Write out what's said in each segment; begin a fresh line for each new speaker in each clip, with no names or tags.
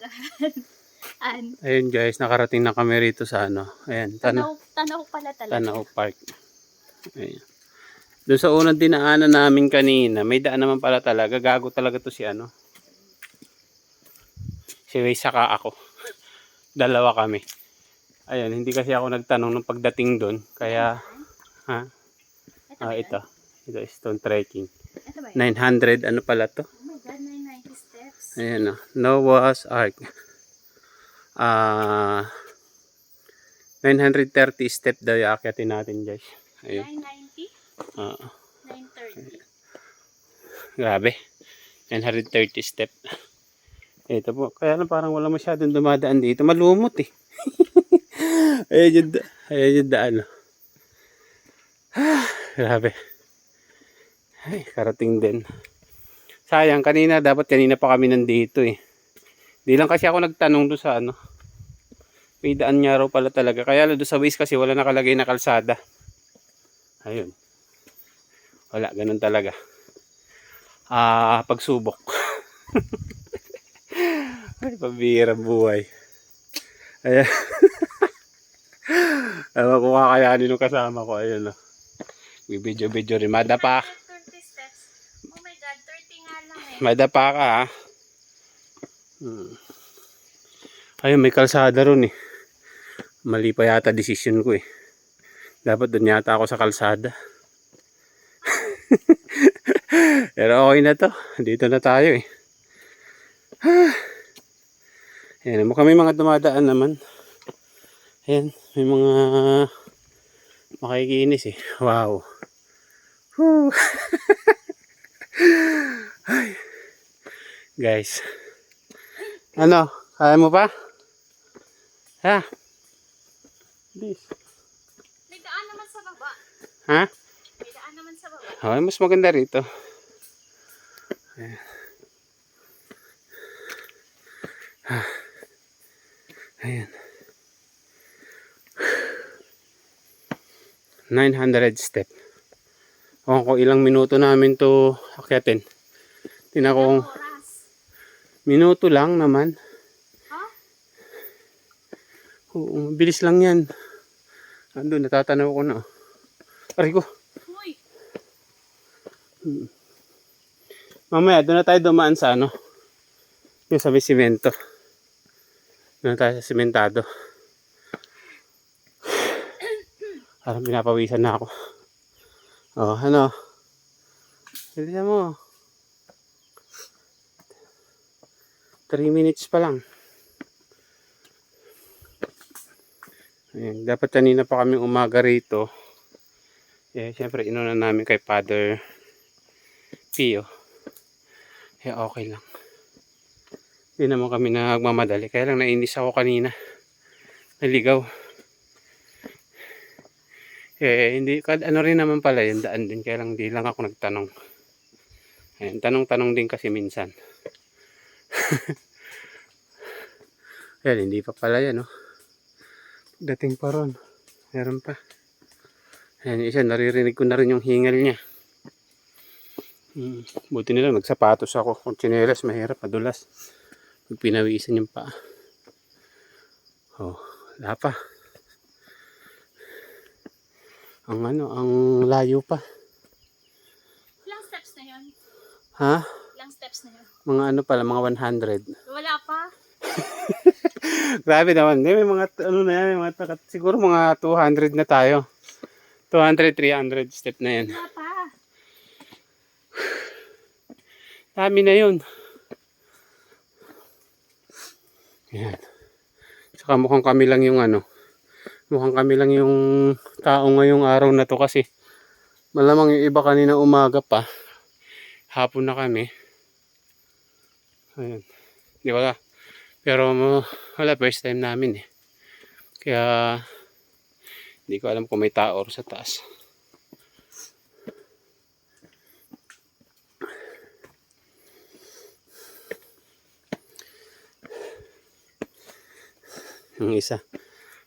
An,
Ayun guys, nakarating na kami rito sa ano. Ayan, Tanaw,
tanaw, pala talaga.
Tanaw Park. Ayan. Doon sa unang dinaanan namin kanina, may daan naman pala talaga. Gago talaga to si ano. Si Ray saka ako. Dalawa kami. Ayun, hindi kasi ako nagtanong nung pagdating doon. Kaya, ha?
Ito
Ah, ito. Ito is stone trekking.
Ito ba yan?
900, ano pala to?
Oh my God, 990 steps.
Ayan o. Noah's Ark. Ah... 930 step daw yung akyatin natin guys. Ayun.
990?
Ah,
930.
grabe. 930 step. Ito po. Kaya lang parang wala masyadong dumadaan dito. Malumot eh. ayan yung, ayan yung daan. Ah, grabe. Ay, karating din. Sayang, kanina, dapat kanina pa kami nandito eh. Di lang kasi ako nagtanong doon sa ano. May daan niya raw pala talaga. Kaya doon sa waste kasi wala nakalagay na kalsada. Ayun. Wala, ganun talaga. Ah, pagsubok. Ay, pabira buhay. Ayan. Ewan ko kakayanin nung kasama ko. Ayun, no. Bibidyo-bidyo rin. Madapa.
930 steps. Oh my God, 30 nga lang eh.
Madapa ka, ha. Hmm. Ayun, may kalsada ron eh. Mali pa yata decision ko eh. Dapat doon yata ako sa kalsada. Pero okay na to. Dito na tayo eh. Ayan, mukhang may mga dumadaan naman. Ayan, may mga makikinis eh. Wow. Whew. Ay. Guys. Ano? Kaya mo pa? Ha? Please.
May daan naman sa baba.
Ha?
May daan naman sa baba.
Okay, mas maganda rito. Ayan. Ah. Ayan. 900 step. Ewan ko ilang minuto namin to akyatin.
Oras.
Minuto lang naman.
Ha?
Oo, bilis lang yan. Ando, natatanaw ko na. Aray ko.
Uy,
Mamaya, doon na tayo dumaan sa ano. Yung sa may simento. Doon na tayo sa simentado. Parang pinapawisan na ako. Oh, ano? Bilisan mo. 3 minutes pa lang. Ayan, dapat kanina pa kami umaga rito. Eh, syempre, inuna namin kay Father Pio. Kaya okay lang. Hindi naman kami nagmamadali. Kaya lang nainis ako kanina. Naligaw. Eh, hindi, ano rin naman pala yun, daan din. Kaya lang di lang ako nagtanong. Ayan, tanong-tanong din kasi minsan. Ayan, hindi pa pala yan, oh. Dating pa ron. Meron pa. Ayan, isa, naririnig ko na rin yung hingal niya. Hmm. Buti nila nagsapatos ako. Kung tsinelas, mahirap, madulas. Pag pinawisan yung paa. Oh, wala pa. Ang ano, ang layo pa.
ilang steps na yun?
Ha?
Ilang steps na yun?
Mga ano pala, mga 100.
Wala pa.
Grabe naman. Hindi, may mga, ano na yan, may mga, siguro mga 200 na tayo. 200, 300 step na yan.
Wala pa.
Dami na yun. Yan. Saka mukhang kami lang yung ano. Mukhang kami lang yung tao ngayong araw na to kasi malamang yung iba kanina umaga pa. Hapon na kami. Ayan. Di wala. Pero wala first time namin eh. Kaya hindi ko alam kung may tao sa taas. Yung isa.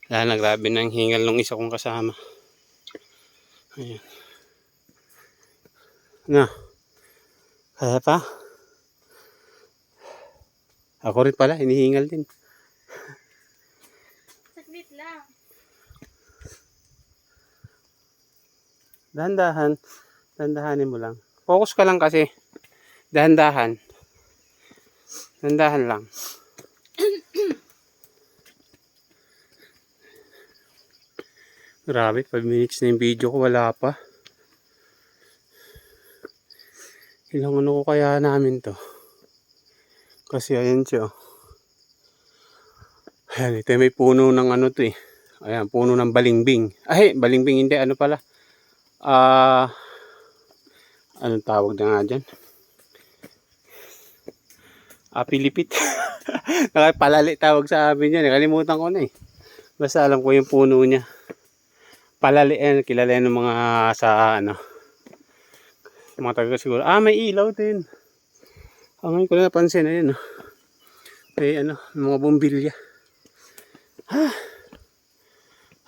Wala na, grabe na hingal ng isa kong kasama. Ayan. Ano? Kaya pa? Ako rin pala, hinihingal din.
Saglit lang.
Dahan-dahan. Dahan-dahanin mo lang. Focus ka lang kasi. Dahan-dahan. Dahan-dahan lang. Grabe, 5 minutes na yung video ko, wala pa. Ilang ano ko kaya namin to? Kasi ayan siya. oh. Ayan, ito may puno ng ano to eh. Ayan, puno ng balingbing. Ay, balingbing hindi, ano pala. Ah, anong tawag na nga dyan? Ah, pilipit. Nakapalali tawag sa amin yan. Nakalimutan ko na eh. Basta alam ko yung puno niya. Palali, eh, kilala ng mga sa ano. Mga taga siguro. Ah, may ilaw din. Ah, ngayon ko na napansin. Ayun, oh. May ano, mga bumbilya. Ah.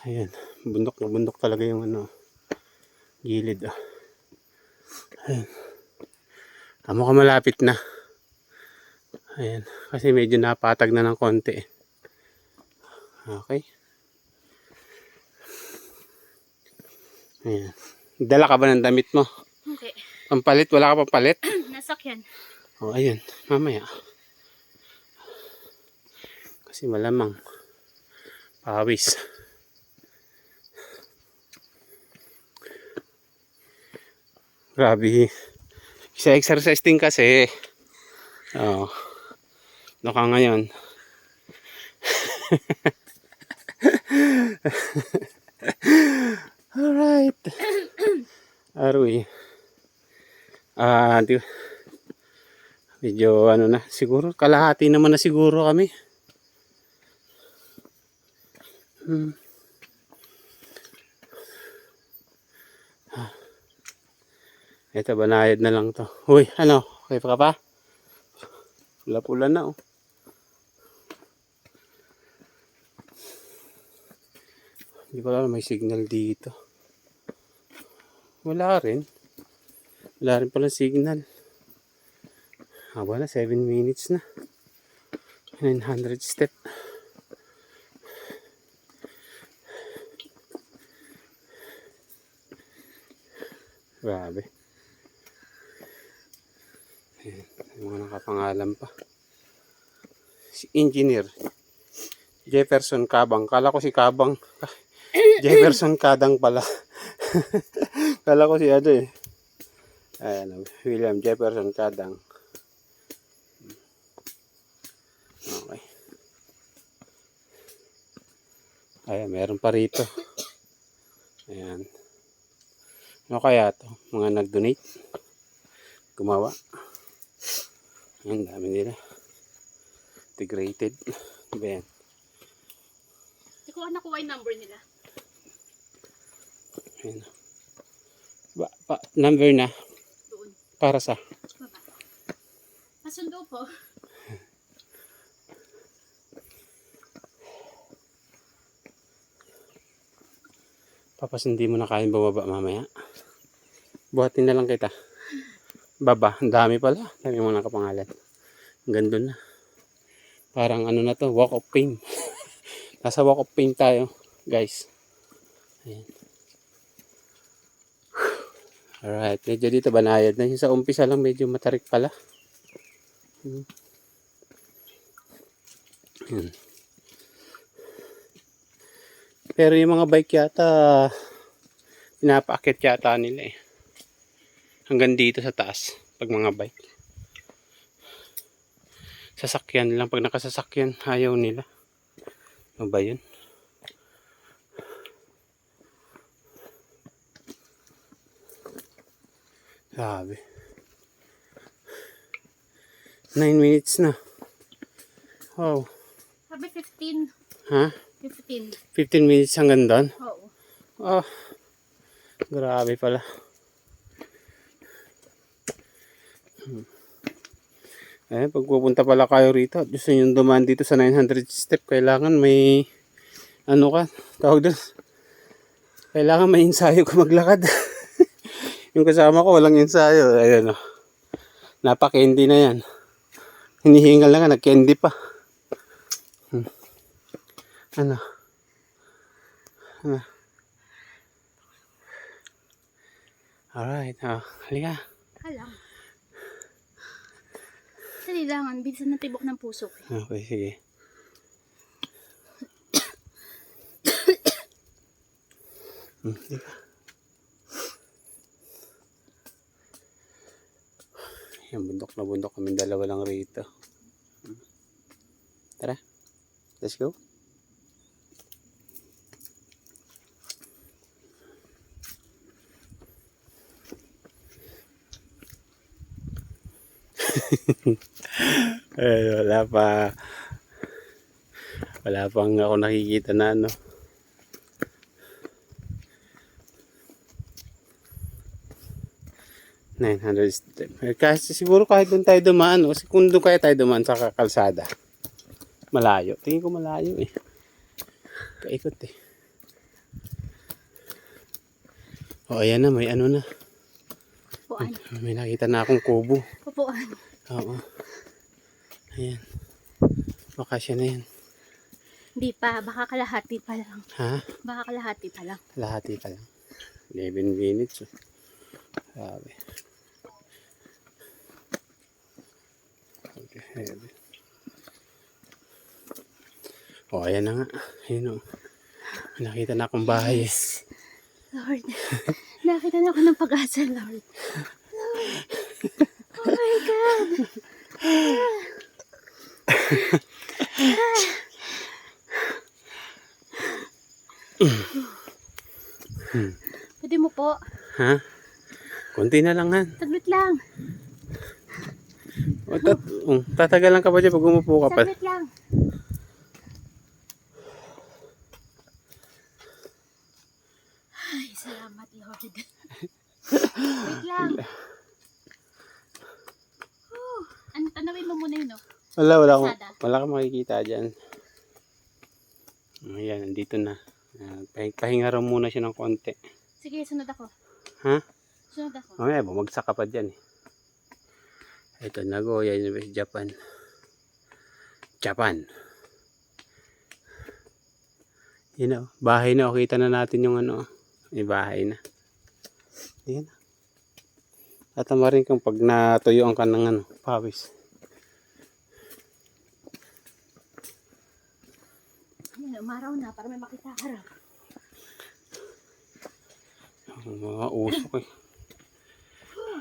Ayan. Bundok na bundok talaga yung ano gilid ah. Ayan. Ah, mukhang malapit na. Ayan. Kasi medyo napatag na ng konti. eh. Okay. Ayan. Dala ka ba ng damit mo?
Okay.
Pampalit? Wala ka pampalit?
Nasakyan.
O, oh, ayun. Mamaya. Kasi malamang. Pawis. Grabe. Sa exercise din kasi. Oo. Ano ka ngayon? Alright. Aroy. Ah, di Medyo ano na, siguro kalahati naman na siguro kami. Hmm. Ah. Ito, banayad na lang to. Uy, ano? Okay pa ka pa? Pula-pula na oh. Hindi ko alam may signal dito. Wala rin. Wala rin pala signal. Haba na, 7 minutes na. 900 step. Grabe. Ayan, mga nakapangalan pa. Si Engineer. Jefferson Kabang. Kala ko si Kabang. Jefferson Kadang pala. Kala ko si ano eh. Ayan, William Jefferson Kadang. Okay. Ayan, meron pa rito. Ayan. Ano kaya to? Mga nag-donate? Gumawa? Ayan, dami nila. Integrated. Diba yan?
Hindi ko nakuha yung number nila.
Ayan. Ba, pa, number na.
Doon.
Para sa?
Baba. Masundo po.
Papas hindi mo na kayang bumaba mamaya. Buhatin na lang kita. Baba, ang dami pala. Dami mo nakapangalan. Ang ganda na. Parang ano na to, walk of fame. Nasa walk of fame tayo, guys. Ayan. Alright, medyo dito banayad na. Yung sa umpisa lang medyo matarik pala. Hmm. Ayan. Pero yung mga bike yata, pinapaakit yata nila eh. Hanggang dito sa taas, pag mga bike. Sasakyan lang, pag nakasasakyan, ayaw nila. Ano ba yun? Sabi. 9 minutes na. Wow.
Sabi 15.
Ha?
15.
15 minutes hanggang doon?
Oo.
Oh, grabe pala. Hmm. Eh, pag pupunta pala kayo rito, at gusto nyo dumaan dito sa 900 step, kailangan may, ano ka, tawag doon, kailangan may ensayo ka maglakad. yung kasama ko, walang ensayo. Ayan o. Napaka-hindi na yan. Hinihingal na nga, nag-candy pa. Ano? Ano? Alright, oh, halika.
Alam. Dali lang, ang bilis ng tibok ng puso. ko.
Okay, sige. Hmm, halika. Yan, bundok na bundok kami dalawa lang rito. Hmm. Tara, let's go. Eh, wala pa. Wala pang ako nakikita na ano. Nine hundred step. Eh, kasi siguro kahit doon tayo dumaan, o kung doon kaya tayo dumaan sa kalsada. Malayo. Tingin ko malayo eh. Kaikot eh. O ayan na, may ano na.
Pupuan.
May nakita na akong kubo.
Pupuan.
Oo. Ayan. Baka siya na yan.
Hindi pa, baka kalahati pa lang.
Ha?
Baka kalahati pa lang.
Lahati pa lang. 11 minutes. Oh. Grabe. Okay, heavy. Oh, ayan na nga. Ayun oh. Nakita na akong bahay eh.
Lord, nakita na ako ng pag-asa. Lord. Oh God. Pwede mo po.
Ha? Kunti na lang han.
Saglit lang.
O, tat um, tatagalan ka pa dyan pag umupo ka pa.
Saglit lang. Ay, salamat, Lord. Wait lang. Oh, ano, tanawin mo muna yun, oh.
Wala, wala akong, wala kang makikita dyan. Ayan, nandito na. Ah, pahing- pahinga raw muna siya ng konti.
Sige, sunod ako.
Ha?
Sunod ako.
Mamaya, bumagsak ka pa dyan eh. Ito, Nagoya University, Japan. Japan. Yun know, bahay na. O, kita na natin yung ano. May bahay na. Yan na. Tatama rin kang pag natuyuan ka ng ano, pawis.
Ayan, umaraw na para may makita.
Ang mga usok eh.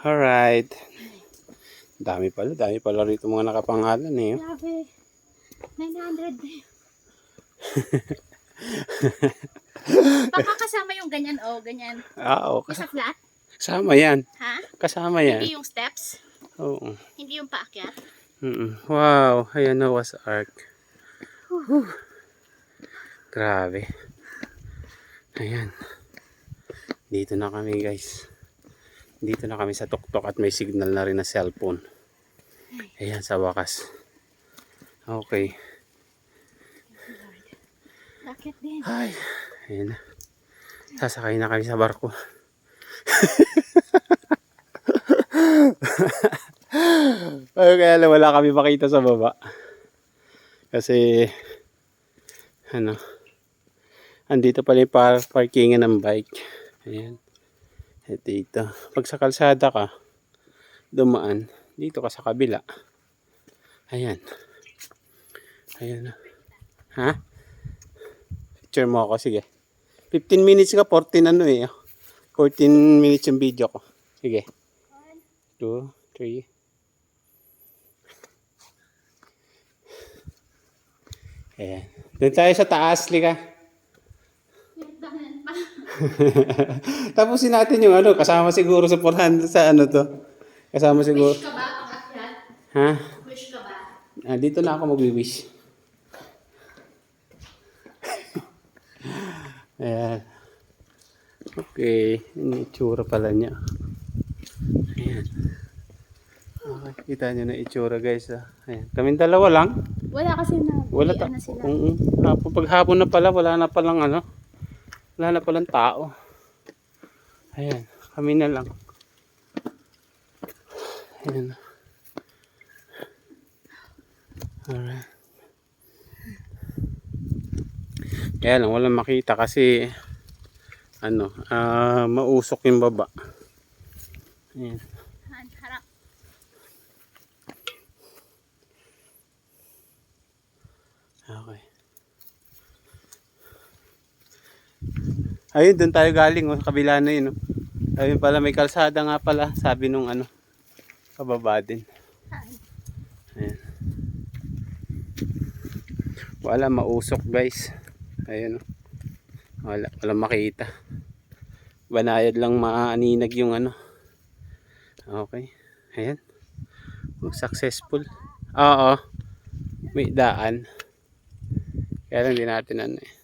Alright. Dami pala, dami pala rito mga nakapangalan eh.
Grabe. 900 na yun. Baka kasama yung ganyan, oh, ganyan.
Ah, oo.
Yung sa flat,
Kasama yan.
ha?
Kasama yan.
Hindi yung steps,
Oo.
hindi yung paakyat.
Mm-mm. Wow, ayan na was Ark. Whew. Grabe. Ayan. Dito na kami guys. Dito na kami sa tuktok at may signal na rin na cellphone. Ayan sa wakas. Okay.
Paakyat din.
Ay, ayan na. Sasakay na kami sa barko. Ay, kaya lang wala kami makita sa baba. Kasi, ano, andito pala yung par parkingan ng bike. Ayan. At dito. Pag sa kalsada ka, dumaan, dito ka sa kabila. Ayan. Ayan. Ha? Picture mo ako, sige. 15 minutes ka, 14 ano eh. 14 minutes yung video ko. Sige. 2, 3. Ayan. Doon tayo sa taas, lika. Tapusin natin yung ano, kasama siguro sa 400 sa ano to. Kasama siguro.
Wish ka ba paakyat?
Ha?
Wish ka ba?
Ah, dito na ako magwi-wish. Ayan. Okay. Yung itsura pala niya. Ayan. Okay. Kita nyo na itsura guys. Ah. Ayan. Kaming dalawa lang.
Wala kasi na.
Wala ta.
na sila.
Oo. Hapon, pag hapon na pala, wala na palang ano. Wala na palang tao. Ayan. Kami na lang. Ayan. Alright. Kaya lang, walang makita kasi ano, ah mausok yung baba. Ayan.
Harap.
Okay. Ayun, doon tayo galing, oh, kabila na yun. Oh. Ayun pala, may kalsada nga pala, sabi nung ano, kababa din. Ayan. Wala, mausok guys. Ayun, oh. Wala, wala makita. Banayad lang maaninag yung ano. Okay. Ayan. Oh, successful. Oo. May daan. Kaya lang di natin ano eh.